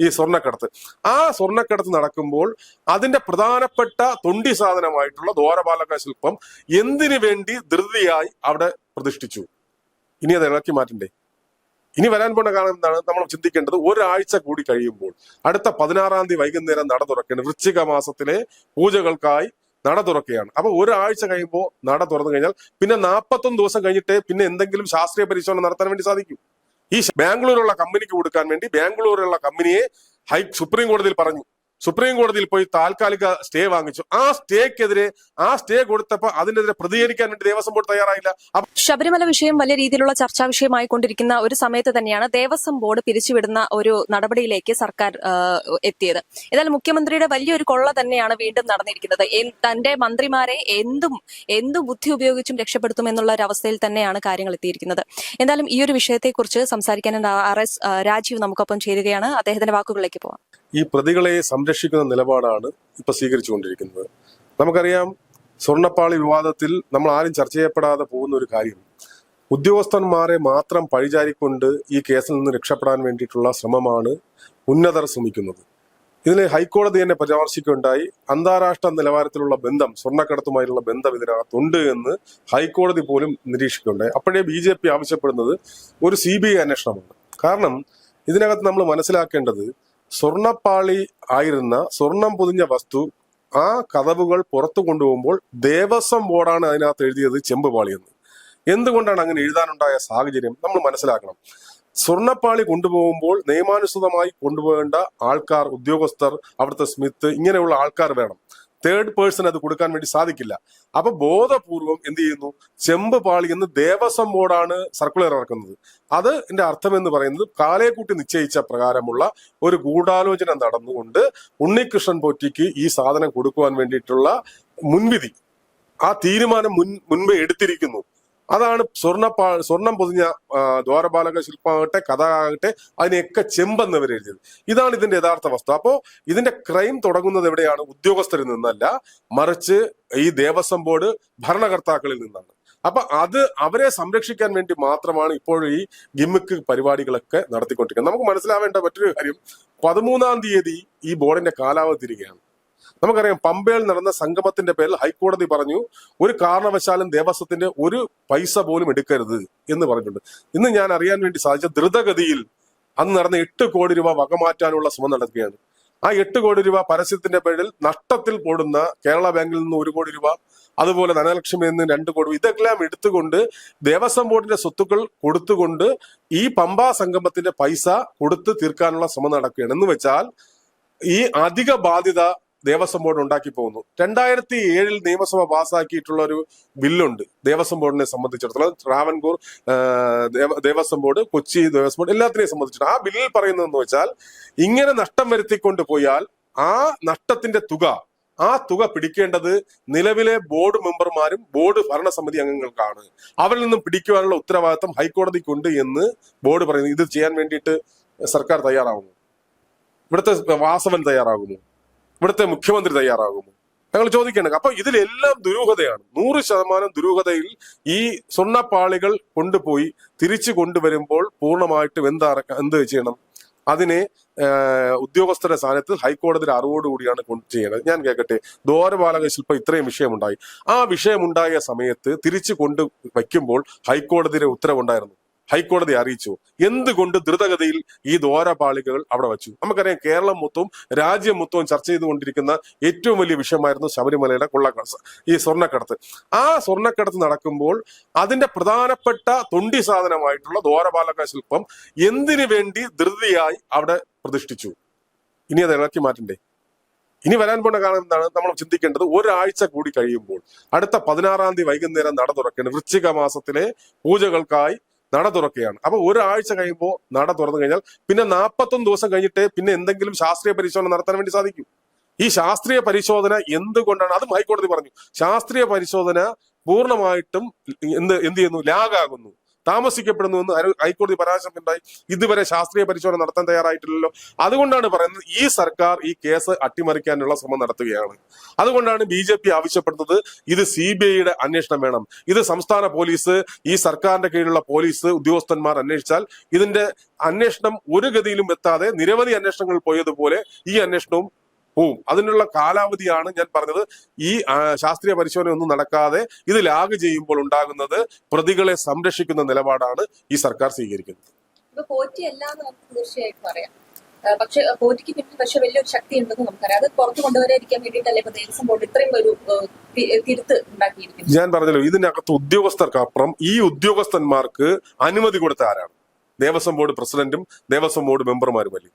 ഈ സ്വർണക്കടത്ത്. ആ സ്വർണക്കടത്ത് നടക്കുമ്പോൾ അതിന്റെ പ്രധാനപ്പെട്ട തൊണ്ടി സാധനമായിട്ടുള്ള ദ്വാരപാലക ശില്പം എന്തിനു വേണ്ടി ധൃതിയായി അവിടെ പ്രതിഷ്ഠിച്ചു? ഇനി അത് ഇളക്കി മാറ്റണ്ടേ? ഇനി വരാൻ പോണ കാലം എന്താണ്? നമ്മൾ ചിന്തിക്കേണ്ടത് ഒരാഴ്ച കൂടി കഴിയുമ്പോൾ അടുത്ത പതിനാറാം തീയതി വൈകുന്നേരം നട തുറക്കേണ്ട വൃശ്ചിക മാസത്തിലെ പൂജകൾക്കായി നട തുറക്കുകയാണ്. അപ്പൊ ഒരാഴ്ച കഴിയുമ്പോൾ നട തുറന്നു കഴിഞ്ഞാൽ പിന്നെ നാൽപ്പത്തൊന്ന് ദിവസം കഴിഞ്ഞിട്ട് പിന്നെ എന്തെങ്കിലും ശാസ്ത്രീയ പരിശോധന നടത്താൻ വേണ്ടി സാധിക്കും. ഈ ബാംഗ്ലൂരുള്ള കമ്പനിക്ക് കൊടുക്കാൻ വേണ്ടി ബാംഗ്ലൂരിലുള്ള കമ്പനിയെ ഹൈ സുപ്രീം കോടതിയിൽ പറഞ്ഞു. സുപ്രീം കോടതിയിൽ പോയി താൽക്കാലിക സ്റ്റേ വാങ്ങിച്ചു. ആ സ്റ്റേക്കെതിരെ ആ സ്റ്റേ കൊടുത്തപ്പോ അതിനെതിരെ പ്രതികരിക്കാൻ വേണ്ടി ദേവസ്വം ബോർഡ് തയ്യാറായില്ല. ശബരിമല വിഷയം വലിയ രീതിയിലുള്ള ചർച്ചാ വിഷയമായി കൊണ്ടിരിക്കുന്ന ഒരു സമയത്ത് തന്നെയാണ് ദേവസ്വം ബോർഡ് പിരിച്ചുവിടുന്ന ഒരു നടപടിയിലേക്ക് സർക്കാർ എത്തിയത്. എന്നാൽ മുഖ്യമന്ത്രിയുടെ വലിയൊരു കൊള്ള തന്നെയാണ് വീണ്ടും നടന്നിരിക്കുന്നത്. തന്റെ മന്ത്രിമാരെ എന്തും എന്തു ബുദ്ധി ഉപയോഗിച്ചും രക്ഷപ്പെടുത്തും എന്നുള്ള ഒരു അവസ്ഥയിൽ തന്നെയാണ് കാര്യങ്ങൾ എത്തിയിരിക്കുന്നത്. എന്തായാലും ഈ ഒരു വിഷയത്തെക്കുറിച്ച് സംസാരിക്കാൻ ആർ എസ് രാജീവ് നമുക്കൊപ്പം ചേരുകയാണ്. അദ്ദേഹത്തിന്റെ വാക്കുകളിലേക്ക് പോവാം. ഈ പ്രതികളെ സംരക്ഷിക്കുന്ന നിലപാടാണ് ഇപ്പൊ സ്വീകരിച്ചുകൊണ്ടിരിക്കുന്നത്. നമുക്കറിയാം സ്വർണപ്പാളി വിവാദത്തിൽ നമ്മൾ ആരും ചർച്ച ചെയ്യപ്പെടാതെ പോകുന്ന ഒരു കാര്യം. ഉദ്യോഗസ്ഥന്മാരെ മാത്രം പഴിചാരിക്കൊണ്ട് ഈ കേസിൽ നിന്ന് രക്ഷപ്പെടാൻ വേണ്ടിയിട്ടുള്ള ശ്രമമാണ് ഉന്നതർ ശ്രമിക്കുന്നത്. ഇതിൽ ഹൈക്കോടതി തന്നെ പരാമർശിക്കുകയുണ്ടായി. അന്താരാഷ്ട്ര നിലവാരത്തിലുള്ള ബന്ധം സ്വർണക്കടത്തുമായുള്ള ബന്ധം ഇതിനകത്തുണ്ട് എന്ന് ഹൈക്കോടതി പോലും നിരീക്ഷിക്കുകയുണ്ടായി. അപ്പോഴേ ബി ജെ പി ആവശ്യപ്പെടുന്നത് ഒരു സി ബി ഐ അന്വേഷണമാണ്. കാരണം ഇതിനകത്ത് നമ്മൾ മനസ്സിലാക്കേണ്ടത് സ്വർണപ്പാളി ആയിരുന്ന സ്വർണം പൊതിഞ്ഞ വസ്തു ആ കഥവുകൾ പുറത്തു കൊണ്ടുപോകുമ്പോൾ ദേവസ്വം ബോർഡാണ് അതിനകത്ത് എഴുതിയത് ചെമ്പുപാളി എന്ന്. എന്തുകൊണ്ടാണ് അങ്ങനെ എഴുതാനുണ്ടായ സാഹചര്യം? നമ്മൾ മനസ്സിലാക്കണം. സ്വർണപ്പാളി കൊണ്ടുപോകുമ്പോൾ നിയമാനുസൃതമായി കൊണ്ടുപോകേണ്ട ആൾക്കാർ ഉദ്യോഗസ്ഥർ അവിടുത്തെ സ്മിത്ത് ഇങ്ങനെയുള്ള ആൾക്കാർ വേണം. തേർഡ് പേഴ്സൺ അത് കൊടുക്കാൻ വേണ്ടി സാധിക്കില്ല. അപ്പൊ ബോധപൂർവം എന്ത് ചെയ്യുന്നു? ചെമ്പ് പാളി എന്ന് ദേവസ്വം ബോർഡാണ് സർക്കുലർ ഇറക്കുന്നത്. അത് എന്റെ അർത്ഥം എന്ന് പറയുന്നത് കാലേക്കൂട്ടി നിശ്ചയിച്ച പ്രകാരമുള്ള ഒരു ഗൂഢാലോചന നടന്നുകൊണ്ട് ഉണ്ണികൃഷ്ണൻ പൊറ്റിക്ക് ഈ സാധനം കൊടുക്കുവാൻ വേണ്ടിയിട്ടുള്ള മുൻവിധി ആ തീരുമാനം മുൻ മുൻപേ എടുത്തിരിക്കുന്നു. അതാണ് സ്വർണ സ്വർണം പൊതിഞ്ഞ ദ്വാരപാലക ശില്പമാകട്ടെ കഥ ആകട്ടെ അതിനെയൊക്കെ ചെമ്പെന്നവർ എഴുതിയത്. ഇതാണ് ഇതിന്റെ യഥാർത്ഥ വസ്തു. അപ്പോ ഇതിന്റെ ക്രൈം തുടങ്ങുന്നത് എവിടെയാണ്? ഉദ്യോഗസ്ഥരിൽ നിന്നല്ല മറിച്ച് ഈ ദേവസ്വം ബോർഡ് ഭരണകർത്താക്കളിൽ നിന്നാണ്. അപ്പൊ അത് അവരെ സംരക്ഷിക്കാൻ വേണ്ടി മാത്രമാണ് ഇപ്പോൾ ഈ ഗിമ്മിക്ക് പരിപാടികളൊക്കെ നടത്തിക്കൊണ്ടിരിക്കുന്നത്. നമുക്ക് മനസ്സിലാവേണ്ട മറ്റൊരു കാര്യം. പതിമൂന്നാം തീയതി ഈ ബോർഡിന്റെ കാലാവധി തിരികെയാണ്. നമുക്കറിയാം പമ്പയിൽ നടന്ന സംഗമത്തിന്റെ പേരിൽ ഹൈക്കോടതി പറഞ്ഞു ഒരു കാരണവശാലും ദേവസ്വത്തിന്റെ ഒരു പൈസ പോലും എടുക്കരുത് എന്ന് പറഞ്ഞിട്ടുണ്ട്. ഇന്ന് ഞാൻ അറിയാൻ വേണ്ടി സാധിച്ച ദ്രുതഗതിയിൽ അന്ന് നടന്ന എട്ട് കോടി രൂപ വകമാറ്റാനുള്ള ശ്രമം നടക്കുകയാണ്. ആ എട്ട് കോടി രൂപ പരസ്യത്തിന്റെ പേരിൽ നഷ്ടത്തിൽ പോടുന്ന കേരള ബാങ്കിൽ നിന്ന് ഒരു കോടി രൂപ അതുപോലെ ധനലക്ഷ്മിയിൽ നിന്ന് രണ്ട് കോടി ഇതെല്ലാം എടുത്തുകൊണ്ട് ദേവസ്വം ബോർഡിന്റെ സ്വത്തുക്കൾ കൊടുത്തുകൊണ്ട് ഈ പമ്പാ സംഗമത്തിന്റെ പൈസ കൊടുത്ത് തീർക്കാനുള്ള ശ്രമം നടക്കുകയാണ്. എന്ന് വെച്ചാൽ ഈ അധിക ബാധ്യത ദേവസ്വം ബോർഡ് ഉണ്ടാക്കി പോകുന്നു. രണ്ടായിരത്തി ഏഴിൽ നിയമസഭ പാസ്സാക്കിയിട്ടുള്ള ഒരു ബില്ലുണ്ട് ദേവസ്വം ബോർഡിനെ സംബന്ധിച്ചിടത്തോളം. ട്രാവൻകൂർ ദേവ- ദേവസ്വം ബോർഡ് കൊച്ചി ദേവസ്വം ബോർഡ് എല്ലാത്തിനെയും സംബന്ധിച്ചിട്ട് ആ ബില്ലിൽ പറയുന്നതെന്ന് വെച്ചാൽ ഇങ്ങനെ നഷ്ടം വരുത്തിക്കൊണ്ട് പോയാൽ ആ നഷ്ടത്തിന്റെ തുക ആ തുക പിടിക്കേണ്ടത് നിലവിലെ ബോർഡ് മെമ്പർമാരും ബോർഡ് ഭരണസമിതി അംഗങ്ങൾക്കാണ്. അവരിൽ നിന്നും പിടിക്കുവാനുള്ള ഉത്തരവാദിത്തം ഹൈക്കോടതിക്കുണ്ട് എന്ന് ബോർഡ് പറയുന്നു. ഇത് ചെയ്യാൻ വേണ്ടിയിട്ട് സർക്കാർ തയ്യാറാവുന്നു. ഇവിടുത്തെ വാസവൻ തയ്യാറാകുമോ ഇവിടുത്തെ മുഖ്യമന്ത്രി തയ്യാറാകുമോ? ഞങ്ങൾ ചോദിക്കണം അപ്പൊ ഇതിലെല്ലാം ദുരൂഹതയാണ്. നൂറ് ശതമാനം ദുരൂഹതയിൽ ഈ സ്വർണപ്പാളികൾ കൊണ്ടുപോയി തിരിച്ചു കൊണ്ടുവരുമ്പോൾ പൂർണമായിട്ടും എന്താ എന്ത് ചെയ്യണം? അതിനെ ഉദ്യോഗസ്ഥരുടെ സ്ഥാനത്ത് ഹൈക്കോടതിയുടെ അറിവോടുകൂടിയാണ് കൊണ്ട് ചെയ്യേണ്ടത് ഞാൻ കേൾക്കട്ടെ ദ്വാരപാലക ശില്പം ഇത്രയും വിഷയമുണ്ടായി. ആ വിഷയമുണ്ടായ സമയത്ത് തിരിച്ചു കൊണ്ട് വയ്ക്കുമ്പോൾ ഹൈക്കോടതിയുടെ ഉത്തരവുണ്ടായിരുന്നു. ഹൈക്കോടതി അറിയിച്ചു. എന്തുകൊണ്ട് ദ്രുതഗതിയിൽ ഈ ദ്വാരപാളികൾ അവിടെ വച്ചു? നമുക്കറിയാം കേരളം മൊത്തവും രാജ്യം മൊത്തവും ചർച്ച ചെയ്തുകൊണ്ടിരിക്കുന്ന ഏറ്റവും വലിയ വിഷയമായിരുന്നു ശബരിമലയുടെ കൊള്ളക്കടത്ത് ഈ സ്വർണക്കടത്ത്. ആ സ്വർണക്കടത്ത് നടക്കുമ്പോൾ അതിന്റെ പ്രധാനപ്പെട്ട തൊണ്ടി സാധനമായിട്ടുള്ള ദ്വാരപാലക ശില്പം എന്തിനു വേണ്ടി ധൃതിയായി അവിടെ പ്രതിഷ്ഠിച്ചു? ഇനി അത് ഇളക്കി മാറ്റണ്ടേ? ഇനി വരാൻ പോണ കാരണം എന്താണ്? നമ്മൾ ചിന്തിക്കേണ്ടത് ഒരാഴ്ച കൂടി കഴിയുമ്പോൾ അടുത്ത പതിനാറാം തീയതി വൈകുന്നേരം നട തുറക്കേണ്ട വൃശ്ചിക മാസത്തിലെ പൂജകൾക്കായി നട തുറക്കുകയാണ്. അപ്പൊ ഒരാഴ്ച കഴിയുമ്പോൾ നട തുറന്നു കഴിഞ്ഞാൽ പിന്നെ നാൽപ്പത്തൊന്ന് ദിവസം കഴിഞ്ഞിട്ട് പിന്നെ എന്തെങ്കിലും ശാസ്ത്രീയ പരിശോധന നടത്താൻ വേണ്ടി സാധിക്കും. ഈ ശാസ്ത്രീയ പരിശോധന എന്തുകൊണ്ടാണ്? അതും ഹൈക്കോടതി പറഞ്ഞു. ശാസ്ത്രീയ പരിശോധന പൂർണമായിട്ടും എന്ത് എന്ത് ചെയ്യുന്നു? ലാഗാകുന്നു. താമസിക്കപ്പെടുന്നു എന്ന് ഹൈ- ഹൈക്കോടതി പരാമർശമുണ്ടായി. ഇതുവരെ ശാസ്ത്രീയ പരിശോധന നടത്താൻ തയ്യാറായിട്ടില്ലല്ലോ. അതുകൊണ്ടാണ് പറയുന്നത് ഈ സർക്കാർ ഈ കേസ് അട്ടിമറിക്കാനുള്ള ശ്രമം നടത്തുകയാണ്. അതുകൊണ്ടാണ് ബി ജെ പി ആവശ്യപ്പെടുന്നത് ഇത് സി ബി ഐയുടെ അന്വേഷണം വേണം. ഇത് സംസ്ഥാന പോലീസ് ഈ സർക്കാരിന്റെ കീഴിലുള്ള പോലീസ് ഉദ്യോഗസ്ഥന്മാർ അന്വേഷിച്ചാൽ ഇതിന്റെ അന്വേഷണം ഒരു ഗതിയിലും എത്താതെ നിരവധി അന്വേഷണങ്ങൾ പോയതുപോലെ ഈ അന്വേഷണവും പോവും അതിനുള്ള കാലാവധിയാണ് ഞാൻ പറഞ്ഞത്. ഈ ശാസ്ത്രീയ പരിശോധന ഒന്നും നടക്കാതെ ഇത് ലാഗ് ചെയ്യുമ്പോൾ ഉണ്ടാകുന്നത് പ്രതികളെ സംരക്ഷിക്കുന്ന നിലപാടാണ് ഈ സർക്കാർ സ്വീകരിക്കുന്നത്. തീർച്ചയായിട്ടും പറയാം. പക്ഷെ പോറ്റിക്ക് പിന്നിൽ പക്ഷെ വലിയൊരു ശക്തി ഉണ്ടെന്ന് നമുക്കറിയാം. അത് പുറത്തു കൊണ്ടുവരാതിരിക്കാൻ വേണ്ടിയിട്ടല്ലേ ഇപ്പൊ ദേവസ്വം ബോർഡ് ഇത്രയും ഒരു തിരുത്ത് ഉണ്ടാക്കിയിരിക്കുന്നത്? ഞാൻ പറഞ്ഞല്ലോ ഇതിനകത്ത് ഉദ്യോഗസ്ഥർക്കപ്പുറം ഈ ഉദ്യോഗസ്ഥന്മാർക്ക് അനുമതി കൊടുത്ത ആരാണ്? ദേവസ്വം ബോർഡ് പ്രസിഡന്റും ദേവസ്വം ബോർഡ് മെമ്പർമാരും മെമ്പർമാരുമല്ലേ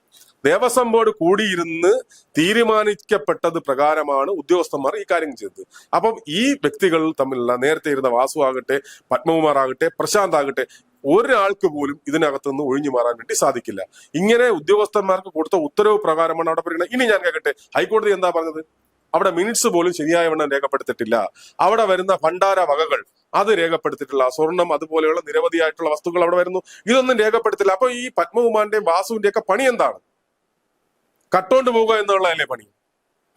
ദേവസ്വം ബോർഡ് കൂടിയിരുന്ന് തീരുമാനിക്കപ്പെട്ടത് പ്രകാരമാണ് ഉദ്യോഗസ്ഥന്മാർ ഈ കാര്യം ചെയ്തത്. അപ്പം ഈ വ്യക്തികൾ തമ്മിലുള്ള നേരത്തെ ഇരുന്ന വാസു ആകട്ടെ പത്മകുമാർ ആകട്ടെ പ്രശാന്ത് ആകട്ടെ ഒരാൾക്ക് പോലും ഇതിനകത്തുനിന്ന് ഒഴിഞ്ഞു മാറാൻ വേണ്ടി സാധിക്കില്ല. ഇങ്ങനെ ഉദ്യോഗസ്ഥന്മാർക്ക് കൊടുത്ത ഉത്തരവ് പ്രകാരമാണ് അവിടെ പറയുന്നത്. ഇനി ഞാൻ കേൾക്കട്ടെ ഹൈക്കോടതി എന്താ പറഞ്ഞത്? അവിടെ മിനിറ്റ്സ് പോലും ശരിയായ വണ്ണം രേഖപ്പെടുത്തിയിട്ടില്ല. അവിടെ വരുന്ന ഭണ്ഡാര വകകൾ അത് രേഖപ്പെടുത്തിയിട്ടില്ല. സ്വർണം അതുപോലെയുള്ള നിരവധിയായിട്ടുള്ള വസ്തുക്കൾ അവിടെ വരുന്നു. ഇതൊന്നും രേഖപ്പെടുത്തില്ല അപ്പൊ ഈ പത്മകുമാറിന്റെയും വാസുവിന്റെയും ഒക്കെ പണി എന്താണ്? കട്ടോണ്ട് പോവുക എന്നുള്ളതല്ലേ പണി?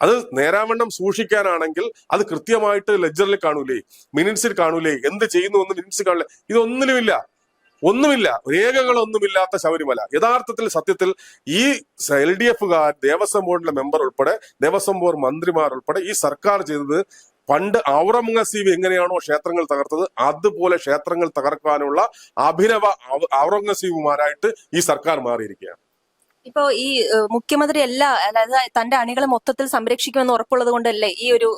അത് നേരാവണ്ണം സൂക്ഷിക്കാനാണെങ്കിൽ അത് കൃത്യമായിട്ട് ലെജറിൽ കാണൂലേ മിനിറ്റ്സിൽ കാണൂലേ എന്ത് ചെയ്യുന്നു എന്ന് മിനിറ്റ്സ് കാണില്ല ഇതൊന്നിലുമില്ല ഒന്നുമില്ല. രേഖകളൊന്നുമില്ലാത്ത ശബരിമല. യഥാർത്ഥത്തിൽ സത്യത്തിൽ ഈ എൽ ഡി എഫുകാർ ദേവസ്വം ബോർഡിലെ മെമ്പർ ഉൾപ്പെടെ ദേവസ്വം ബോർഡ് മന്ത്രിമാർ ഉൾപ്പെടെ ഈ സർക്കാർ ചെയ്തത് പണ്ട് ഔറംഗസീബ് എങ്ങനെയാണോ ക്ഷേത്രങ്ങൾ തകർത്തത് അതുപോലെ ക്ഷേത്രങ്ങൾ തകർക്കാനുള്ള അഭിനവ ഔറംഗസീബുമാരായിട്ട് ഈ സർക്കാർ മാറിയിരിക്കുകയാണ്. ഇപ്പോ ഈ മുഖ്യമന്ത്രി എല്ലാ അതായത് തന്റെ അണികളെ മൊത്തത്തിൽ സംരക്ഷിക്കുമെന്ന് ഉറപ്പുള്ളത് കൊണ്ടല്ലേ ഈ ഒരു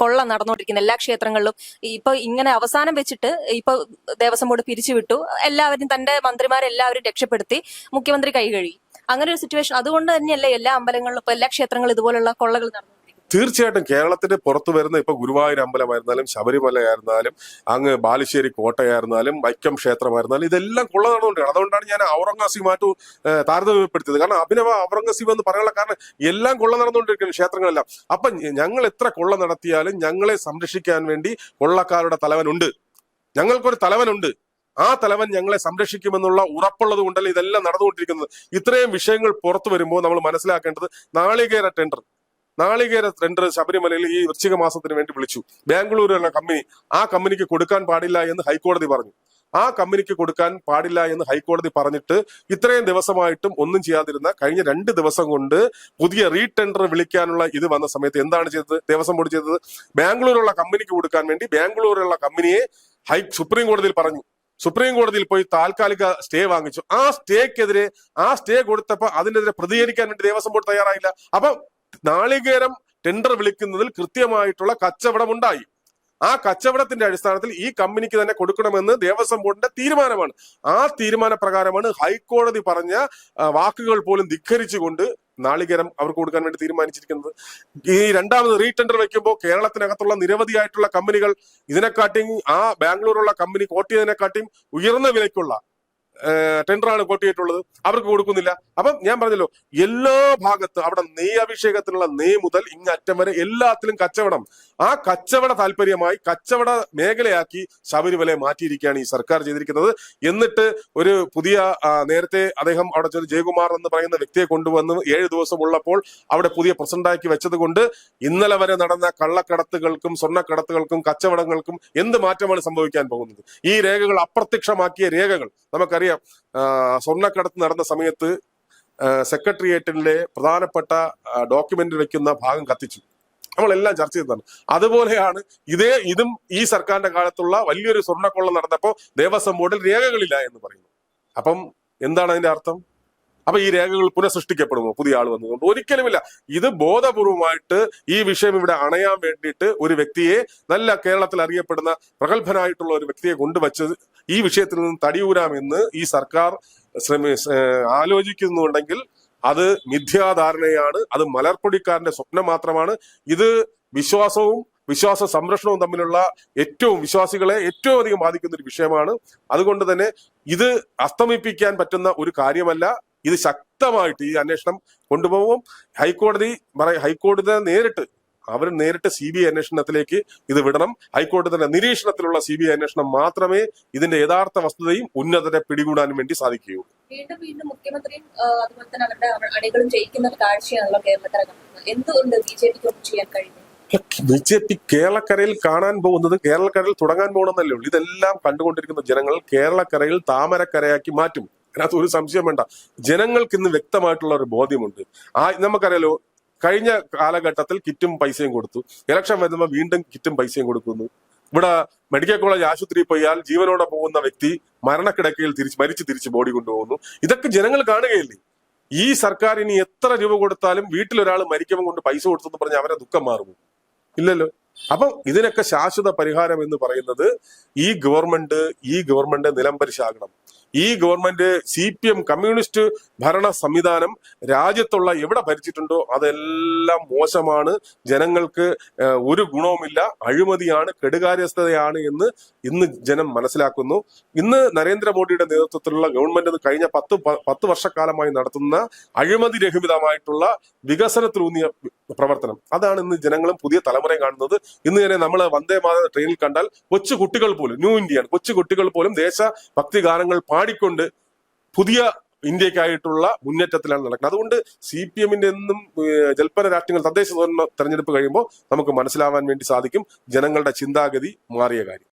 കൊള്ള നടന്നുകൊണ്ടിരിക്കുന്ന എല്ലാ ക്ഷേത്രങ്ങളിലും. ഇപ്പൊ ഇങ്ങനെ അവസാനം വെച്ചിട്ട് ഇപ്പൊ ദേവസ്വം ബോർഡ് പിരിച്ചുവിട്ടു. എല്ലാവരും തന്റെ മന്ത്രിമാരെല്ലാവരും രക്ഷപ്പെടുത്തി മുഖ്യമന്ത്രി കൈകഴി അങ്ങനെ ഒരു സിറ്റുവേഷൻ അതുകൊണ്ട് തന്നെയല്ലേ എല്ലാ അമ്പലങ്ങളിലും ഇപ്പൊ എല്ലാ ക്ഷേത്രങ്ങളും ഇതുപോലുള്ള കൊള്ളകൾ നടന്നുകൊണ്ടിരിക്കുന്നത് തീർച്ചയായിട്ടും കേരളത്തിന്റെ പുറത്തു വരുന്ന ഇപ്പൊ ഗുരുവായൂർ അമ്പലമായിരുന്നാലും ശബരിമലയായിരുന്നാലും അങ്ങ് ബാലുശ്ശേരി കോട്ടയായിരുന്നാലും വൈക്കം ക്ഷേത്രമായിരുന്നാലും ഇതെല്ലാം കൊള്ള നടന്നുകൊണ്ടിരിക്കുകയാണ് അതുകൊണ്ടാണ് ഞാൻ ഔറംഗസീമായിട്ട് താരതമ്യപ്പെടുത്തിയത്. കാരണം അഭിനവ ഔറംഗസീബ് എന്ന് പറയാനുള്ള കാരണം എല്ലാം കൊള്ള നടന്നുകൊണ്ടിരിക്കുന്നു ക്ഷേത്രങ്ങളെല്ലാം. അപ്പൊ ഞങ്ങൾ എത്ര കൊള്ള നടത്തിയാലും ഞങ്ങളെ സംരക്ഷിക്കാൻ വേണ്ടി കൊള്ളക്കാരുടെ തലവനുണ്ട്. ഞങ്ങൾക്കൊരു തലവനുണ്ട്. ആ തലവൻ ഞങ്ങളെ സംരക്ഷിക്കുമെന്നുള്ള ഉറപ്പുള്ളത് കൊണ്ടല്ലേ ഇതെല്ലാം നടന്നുകൊണ്ടിരിക്കുന്നത്. ഇത്രയും വിഷയങ്ങൾ പുറത്തു വരുമ്പോൾ നമ്മൾ മനസ്സിലാക്കേണ്ടത് നാളികേര ടെൻഡർ. നാളികേര ടെൻഡർ ശബരിമലയിൽ ഈ വൃശ്ചിക മാസത്തിന് വേണ്ടി വിളിച്ചു. ബാംഗ്ലൂരിലുള്ള കമ്പനി ആ കമ്പനിക്ക് കൊടുക്കാൻ പാടില്ല എന്ന് ഹൈക്കോടതി പറഞ്ഞു. ആ കമ്പനിക്ക് കൊടുക്കാൻ പാടില്ല എന്ന് ഹൈക്കോടതി പറഞ്ഞിട്ട് ഇത്രയും ദിവസമായിട്ടും ഒന്നും ചെയ്യാതിരുന്ന കഴിഞ്ഞ രണ്ട് ദിവസം കൊണ്ട് പുതിയ റീടെൻഡർ വിളിക്കാനുള്ള ഇത് വന്ന സമയത്ത് എന്താണ് ചെയ്തത്? ദേവസ്വം ബോർഡ് ചെയ്തത്? ബാംഗ്ലൂരുള്ള കമ്പനിക്ക് കൊടുക്കാൻ വേണ്ടി ബാംഗ്ലൂരിലുള്ള കമ്പനിയെ ഹൈ സുപ്രീം കോടതിയിൽ പറഞ്ഞു. സുപ്രീം കോടതിയിൽ പോയി താൽക്കാലിക സ്റ്റേ വാങ്ങിച്ചു. ആ സ്റ്റേക്കെതിരെ ആ സ്റ്റേ കൊടുത്തപ്പോ അതിനെതിരെ പ്രതികരിക്കാൻ വേണ്ടി ദേവസ്വം ബോർഡ് തയ്യാറായില്ല. അപ്പൊ നാളികേരം ടെൻഡർ വിളിക്കുന്നതിൽ കൃത്യമായിട്ടുള്ള കച്ചവടമുണ്ടായി. ആ കച്ചവടത്തിന്റെ അടിസ്ഥാനത്തിൽ ഈ കമ്പനിക്ക് തന്നെ കൊടുക്കണമെന്ന് ദേവസ്വം ബോർഡിന്റെ തീരുമാനമാണ്. ആ തീരുമാനപ്രകാരമാണ് ഹൈക്കോടതി പറഞ്ഞ വാക്കുകൾ പോലും ധിഖരിച്ചുകൊണ്ട് നാളികേരം അവർക്ക് കൊടുക്കാൻ വേണ്ടി തീരുമാനിച്ചിരിക്കുന്നത്. ഈ രണ്ടാമത് റീടെൻഡർ വെക്കുമ്പോൾ കേരളത്തിനകത്തുള്ള നിരവധിയായിട്ടുള്ള കമ്പനികൾ ഇതിനെക്കാട്ടിയും ആ ബാംഗ്ലൂരുള്ള കമ്പനി കോട്ടിയതിനെക്കാട്ടിയും ഉയർന്ന വിലയ്ക്കുള്ള ടെൻഡറാണ് കൊട്ടിയിട്ടുള്ളത്. അവർക്ക് കൊടുക്കുന്നില്ല. അപ്പം ഞാൻ പറഞ്ഞല്ലോ എല്ലാ ഭാഗത്തും അവിടെ നെയ്യഭിഷേകത്തിനുള്ള നെയ് മുതൽ ഇങ്ങറ്റം വരെ എല്ലാത്തിലും കച്ചവടം. ആ കച്ചവട താല്പര്യമായി കച്ചവട മേഖലയാക്കി ശബരിമലയെ മാറ്റിയിരിക്കുകയാണ് ഈ സർക്കാർ ചെയ്തിരിക്കുന്നത്. എന്നിട്ട് ഒരു പുതിയ നേരത്തെ അദ്ദേഹം അവിടെ ചെന്ന് ജയകുമാർ എന്ന് പറയുന്ന വ്യക്തിയെ കൊണ്ടുവന്ന് ഏഴ് ദിവസം ഉള്ളപ്പോൾ അവിടെ പുതിയ പ്രസിഡന്റാക്കി വെച്ചത് കൊണ്ട് ഇന്നലെ വരെ നടന്ന കള്ളക്കടത്തുകൾക്കും സ്വർണക്കടത്തുകൾക്കും കച്ചവടങ്ങൾക്കും എന്ത് മാറ്റമാണ് സംഭവിക്കാൻ പോകുന്നത്? ഈ രേഖകൾ അപ്രത്യക്ഷമാക്കിയ രേഖകൾ. നമുക്കറിയാം സ്വർണക്കടത്ത് നടന്ന സമയത്ത് സെക്രട്ടേറിയറ്റിലെ പ്രധാനപ്പെട്ട ഡോക്യുമെന്റ് വയ്ക്കുന്ന ഭാഗം കത്തിച്ചു. നമ്മളെല്ലാം ചർച്ച ചെയ്തതാണ്. അതുപോലെയാണ് ഇതേ ഇതും ഈ സർക്കാരിന്റെ കാലത്തുള്ള വലിയൊരു സ്വർണക്കൊള്ള നടന്നപ്പോ ദേവസ്വം ബോർഡിൽ രേഖകളില്ല എന്ന് പറയുന്നു. അപ്പം എന്താണ് അതിന്റെ അർത്ഥം? അപ്പൊ ഈ രേഖകൾ പുനഃസൃഷ്ടിക്കപ്പെടുമോ? പുതിയ ആൾ വന്നതുകൊണ്ട് ഒരിക്കലുമില്ല. ഇത് ബോധപൂർവമായിട്ട് ഈ വിഷയം ഇവിടെ അണയാൻ വേണ്ടിയിട്ട് ഒരു വ്യക്തിയെ നല്ല കേരളത്തിൽ അറിയപ്പെടുന്ന പ്രഗത്ഭനായിട്ടുള്ള ഒരു വ്യക്തിയെ കൊണ്ടുവച്ച് ഈ വിഷയത്തിൽ നിന്ന് തടിയൂരാമെന്ന് ഈ സർക്കാർ ശ്രമി ആലോചിക്കുന്നുണ്ടെങ്കിൽ അത് മിഥ്യാധാരണയാണ് അത് മലർപ്പൊടിക്കാരന്റെ സ്വപ്നം മാത്രമാണ്. ഇത് വിശ്വാസവും വിശ്വാസ സംരക്ഷണവും തമ്മിലുള്ള ഏറ്റവും വിശ്വാസികളെ ഏറ്റവും അധികം ബാധിക്കുന്ന ഒരു വിഷയമാണ്. അതുകൊണ്ട് തന്നെ ഇത് അസ്തമിപ്പിക്കാൻ പറ്റുന്ന ഒരു കാര്യമല്ല. ഇത് ശക്തമായിട്ട് ഈ അന്വേഷണം കൊണ്ടുപോകും. ഹൈക്കോടതി ഹൈക്കോടതി നേരിട്ട് അവർ നേരിട്ട് സി ബി ഐ അന്വേഷണത്തിലേക്ക് ഇത് വിടണം. ഹൈക്കോടതി തന്നെ നിരീക്ഷണത്തിലുള്ള സി ബി ഐ അന്വേഷണം മാത്രമേ ഇതിന്റെ യഥാർത്ഥ വസ്തുതയും ഉന്നതരെ പിടികൂടാനും വേണ്ടി സാധിക്കുകയുള്ളൂ. വീണ്ടും വീണ്ടും മുഖ്യമന്ത്രിയും അതുപോലെ തന്നെ അവരുടെ അവ- അണികളും ജയിക്കുന്ന ഒരു കാഴ്ചയാണല്ലോ കേരളക്കരകം എന്തുകൊണ്ട് ബി ജെ പിക്ക് ചെയ്യാൻ കഴിയുന്നു ബി ജെ പി കേരളക്കരയിൽ കാണാൻ പോകുന്നത് കേരളക്കരയിൽ തുടങ്ങാൻ പോകണമെന്നല്ലേ ഉള്ളൂ. ഇതെല്ലാം കണ്ടുകൊണ്ടിരിക്കുന്ന ജനങ്ങൾ കേരളക്കരയിൽ താമരക്കരയാക്കി മാറ്റും. അതിനകത്ത് ഒരു സംശയം വേണ്ട. ജനങ്ങൾക്ക് ഇന്ന് വ്യക്തമായിട്ടുള്ള ഒരു ബോധ്യമുണ്ട്. ആ നമുക്കറിയാലോ കഴിഞ്ഞ കാലഘട്ടത്തിൽ കിറ്റും പൈസയും കൊടുത്തു. ഇലക്ഷൻ വരുമ്പോൾ വീണ്ടും കിറ്റും പൈസയും കൊടുക്കുന്നു. ഇവിടെ മെഡിക്കൽ കോളേജ് ആശുപത്രിയിൽ പോയാൽ ജീവനോടെ പോകുന്ന വ്യക്തി മരണക്കിടക്കയിൽ തിരിച്ച് മരിച്ചു തിരിച്ച് ബോഡി കൊണ്ടുപോകുന്നു. ഇതൊക്കെ ജനങ്ങൾ കാണുകയില്ലേ? ഈ സർക്കാർ ഇനി എത്ര രൂപ കൊടുത്താലും വീട്ടിലൊരാൾ മരിക്കുമ്പോൾ കൊണ്ട് പൈസ കൊടുത്തെന്ന് പറഞ്ഞ് അവരെ ദുഃഖം മാറുമോ? ഇല്ലല്ലോ. അപ്പം ഇതിനൊക്കെ ശാശ്വത പരിഹാരം എന്ന് പറയുന്നത് ഈ ഗവൺമെന്റ് ഈ ഗവൺമെന്റ് നിലംപരിശാകണം. ഈ government C P M communist ഭരണ സംവിധാനം രാജ്യത്തുള്ള എവിടെ ഭരിച്ചിട്ടുണ്ടോ അതെല്ലാം മോശമാണ്. ജനങ്ങൾക്ക് ഒരു ഗുണവുമില്ല. അഴിമതിയാണ് കെടുകാര്യസ്ഥതയാണ് എന്ന് ഇന്ന് ജനം മനസ്സിലാക്കുന്നു. ഇന്ന് നരേന്ദ്രമോദിയുടെ നേതൃത്വത്തിലുള്ള ഗവൺമെന്റ് കഴിഞ്ഞ പത്ത് പത്ത് വർഷക്കാലമായി നടത്തുന്ന അഴിമതി രഹിതമായിട്ടുള്ള വികസനത്തിലൂന്നിയ പ്രവർത്തനം. അതാണ് ഇന്ന് ജനങ്ങളും പുതിയ തലമുറയും കാണുന്നത്. ഇന്ന് തന്നെ നമ്മൾ വന്ദേ മാത ട്രെയിനിൽ കണ്ടാൽ കൊച്ചു കുട്ടികൾ പോലും ന്യൂ ഇന്ത്യയാണ് കൊച്ചു കുട്ടികൾ പോലും ദേശഭക്തി ഗാനങ്ങൾ പാടിക്കൊണ്ട് പുതിയ ഇന്ത്യക്കായിട്ടുള്ള മുന്നേറ്റത്തിലാണ് നടക്കുന്നത്. അതുകൊണ്ട് സി പി എമ്മിന്റെ എന്നും ജൽപ്പന രാഷ്ട്രീയങ്ങൾ തദ്ദേശ തെരഞ്ഞെടുപ്പ് കഴിയുമ്പോൾ നമുക്ക് മനസ്സിലാവാൻ വേണ്ടി സാധിക്കും ജനങ്ങളുടെ ചിന്താഗതി മാറിയ കാര്യം.